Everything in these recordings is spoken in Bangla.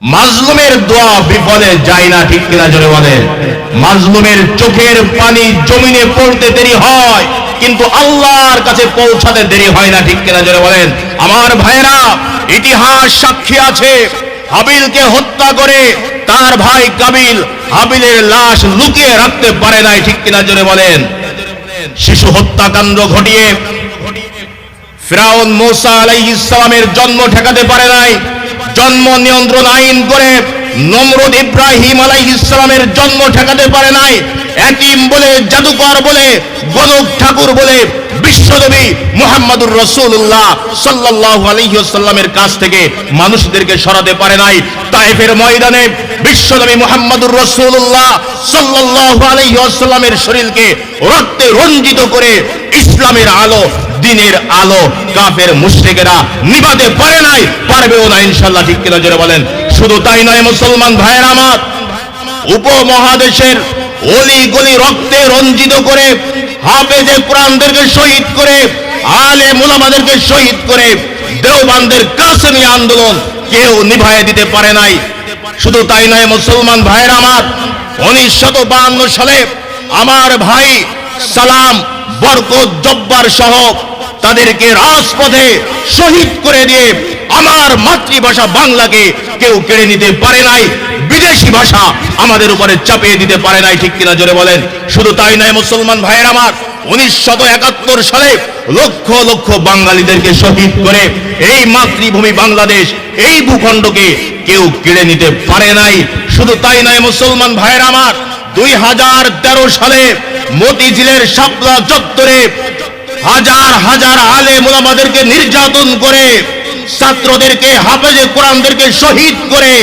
মাজলুমের দোয়া বিফলে যায় না, ঠিক কিনা জোরে বলেন মাজলুমের চোখের পানি জমিনে পড়তে দেরি হয়, কিন্তু আল্লাহর কাছে পৌঁছাতে দেরি হয় না, ঠিক কিনা জোরে বলেন? আমার ভাইরা ইতিহাস সাক্ষী আছে, হাবিলকে হত্যা করে তার ভাই কাবিল হাবিলের লাশ লুকিয়ে রাখতে পারে নাই, ঠিক কিনা জোরে বলেন? শিশু হত্যাকাণ্ড ঘটিয়ে ফিরাউন মোসা আলাইহিস সালামের জন্ম ঠেকাতে পারে নাই জন্ম নিয়ন্ত্রণ আইন করে নমরুদ ইব্রাহিম আলাইহিস সালামের জন্ম ঠেকাতে পারে নাই। একিম বলে, জাদুকর বলে, গণক ঠাকুর বলে, বিশ্বনবী মুহাম্মদুর রাসূলুল্লাহ সাল্লাল্লাহু আলাইহি ওয়াসাল্লামের কাছ থেকে মানুষদেরকে সরাতে পারে নাই। তায়েফের ময়দানে বিশ্বনবী মুহাম্মদুর রাসূলুল্লাহ সাল্লাল্লাহু আলাইহি ওয়াসাল্লামের শরীরকে রক্তে রঞ্জিত করে ইসলামের আলো দিনের আলো কাফের মুশরিকেরা নিভাতে পারে নাই, পারবেও না ইনশাল্লাহ ঠিক কিনা জোরে বলেন। শুধু তাই নয়, মুসলমান ভাইয়ের আমার, উপমহাদেশের অলি গলি রক্তে রঞ্জিত করে, হাফেজে কোরআনদেরকে শহীদ করে, আলে মুলামাদেরকে শহীদ করে, দেওবানদের কাসমি আন্দোলন কেউ নিভায়ে দিতে পারে নাই। শুধু তাই নয়, মুসলমান ভাইয়ের আমার উনিশশত সালে আমার ভাই সালাম বরকত জব্বার সহ তাদেরকে রাজপথে শহীদ করে দিয়ে আমার মাতৃভাষা বাংলাকে কেউ কেড়ে নিতে পারে নাই, বিদেশি ভাষা আমাদের উপরে চাপিয়ে দিতে পারে নাই, ঠিক কিনা জোরে বলেন? শুধু তাই নয়, মুসলমান ভাইয়ের আমার উনিশশত সালে লক্ষ লক্ষ বাঙালিদেরকে শহীদ করে এই মাতৃভূমি বাংলাদেশ, এই ভূখণ্ডকে কেউ কেড়ে নিতে পারে নাই। শুধু তাই নয়, মুসলমান ভাইয়ের আমার, দুই হাজার তেরো সালে মতিঝিলের শাপলা চত্বরে হাজার হাজার আলে মোলামাদেরকে নির্যাতন করে, ছাত্রদেরকে, হাফেজে কোরআনদেরকে শহীদ করে,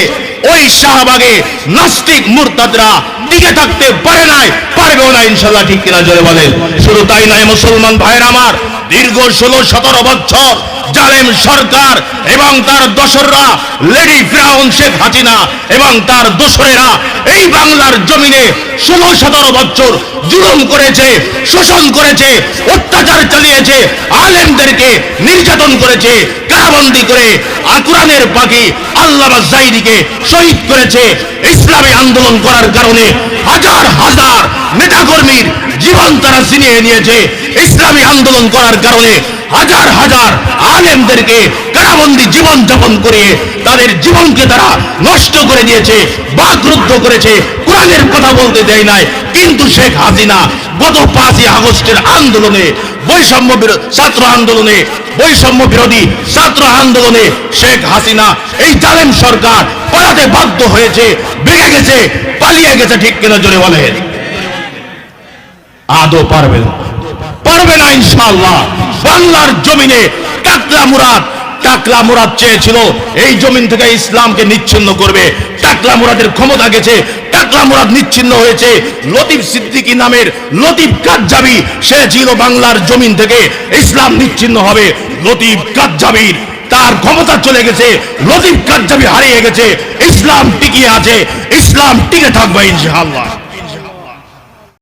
ওই শাহবাগে নাস্তিক মুরতাদরা টিকে থাকতে পারে নাই, পারবেও না, ইনশাল্লাহ, ঠিক কিনা জোরে বলেন। শুধু তাই নয়, মুসলমান ভাইয়ের আমার, দীর্ঘ ষোলো, সতেরো বছর জালেম সরকার এবং তার দোসররা, লেডি ফিরাউন শেখ হাসিনা এবং তার দোসরেরা এই বাংলার জমিনে ষোলো সতেরো বছর জুলুম করেছে, শোষণ করেছে, অত্যাচার চালিয়েছে, আলেমদেরকে নির্যাতন করেছে, কারাবন্দি করে আকুরানের পাখি আল্লাহ জাইদিকে শহীদ করেছে। ইসলামী আন্দোলন করার কারণে হাজার হাজার নেতাকর্মীর জীবন তারা ছিনিয়ে নিয়েছে। ইসলামী আন্দোলন করার কারণে হাজার হাজার আলেমদেরকে কারাবন্দি জীবন যাপন করিয়ে তাদের জীবনকে তারা নষ্ট করে দিয়েছে, বাকরুদ্ধ করেছে। কোরআনের কথা বলতে দেয় নাই। কিন্তু শেখ হাসিনা গত পাঁচই আগস্টের আন্দোলনে, বৈষম্য ছাত্র আন্দোলনে, বৈষম্য বিরোধী ছাত্র আন্দোলনে শেখ হাসিনা এই জালেম সরকার পালাতে বাধ্য হয়েছে বেগে গেছে, পালিয়ে গেছে, ঠিক কিনা জোরে বলেন। আদৌ পারবেন পারবে না ইনশাআল্লাহ। বাংলার জমিনে টাকলা মুরাদ টাকলা মুরাদ চেয়েছিল, এই জমিন থেকে ইসলামকে নিচ্ছিন্ন করবে। টাকলা মুরাদের ক্ষমতা গেছে মুরাদ নিচ্ছিন্ন হয়েছে। লতিফ সিদ্দিকী নামের লতিফ কাজ্জাবি, সে ছিল বাংলার জমিন থেকে ইসলাম নিচ্ছিন্ন হবে। লতিফ কাজ্জাবির তার ক্ষমতা চলে গেছে, লতিফ কাজ্জাবি হারিয়ে গেছে, ইসলাম টিকিয়ে আছে, ইসলাম টিকে থাকবে ইনশাআল্লাহ।